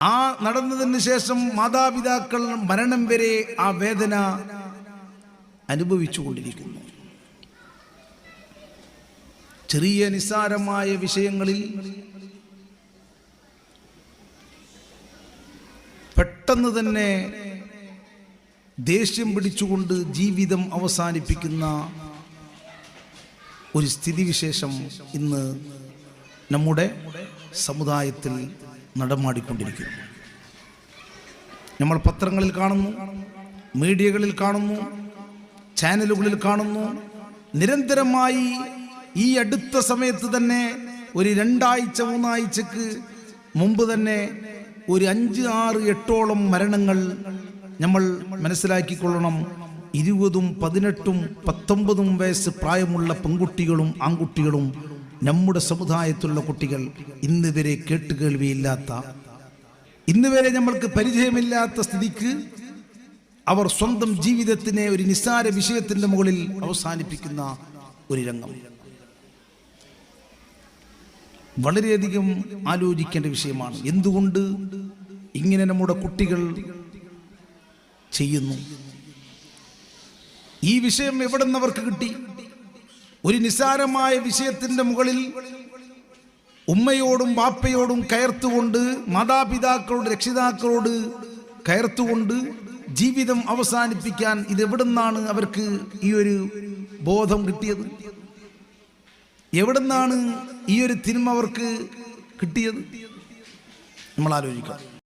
ആ നടന്നതിന് ശേഷം മാതാപിതാക്കൾ മരണം വരെ ആ വേദന അനുഭവിച്ചു കൊണ്ടിരിക്കുന്നു. ചെറിയ നിസ്സാരമായ വിഷയങ്ങളിൽ പെട്ടെന്ന് തന്നെ ദേഷ്യം പിടിച്ചുകൊണ്ട് ജീവിതം അവസാനിപ്പിക്കുന്ന ഒരു സ്ഥിതിവിശേഷം ഇന്ന് നമ്മുടെ സമുദായത്തിൽ നടമാടിക്കൊണ്ടിരിക്കുന്നു. നമ്മൾ പത്രങ്ങളിൽ കാണുന്നു മീഡിയകളിൽ കാണുന്നു ചാനലുകളിൽ കാണുന്നു. നിരന്തരമായി ഈ അടുത്ത സമയത്ത് തന്നെ ഒരു രണ്ടാഴ്ച മൂന്നാഴ്ചക്ക് മുമ്പ് തന്നെ ഒരു അഞ്ച് ആറ് എട്ടോളം മരണങ്ങൾ നമ്മൾ മനസ്സിലാക്കിക്കൊള്ളണം. ഇരുപതും പതിനെട്ടും പത്തൊമ്പതും വയസ്സ് പ്രായമുള്ള പെൺകുട്ടികളും ആൺകുട്ടികളും നമ്മുടെ സമുദായത്തിലുള്ള കുട്ടികൾ ഇന്ന് വരെ കേട്ടുകേൾവിയില്ലാത്ത ഇന്ന് വരെ നമ്മൾക്ക് പരിചയമില്ലാത്ത സ്ഥിതിക്ക് അവർ സ്വന്തം ജീവിതത്തിനെ ഒരു നിസ്സാര വിഷയത്തിന്റെ മുകളിൽ അവസാനിപ്പിക്കുന്ന ഒരു രംഗം. വളരെയധികം ആലോചിക്കേണ്ട വിഷയമാണ്. എന്തുകൊണ്ട് ഇങ്ങനെ നമ്മുടെ കുട്ടികൾ ചെയ്യുന്നു? ഈ വിഷയം എവിടെ നിന്ന് അവർക്ക് കിട്ടി? ഒരു നിസാരമായ വിഷയത്തിന്റെ മുകളിൽ ഉമ്മയോടും ബാപ്പയോടും കയർത്തുകൊണ്ട് മാതാപിതാക്കളോട് രക്ഷിതാക്കളോട് കയർത്തുകൊണ്ട് ജീവിതം അവസാനിപ്പിക്കാൻ ഇത് എവിടുന്നാണ് അവർക്ക് ഈ ഒരു ബോധം കിട്ടിയത്? എവിടുന്നാണ് ഈ ഒരു തിന്മ അവർക്ക് കിട്ടിയത്? നമ്മൾ ആലോചിക്കാം.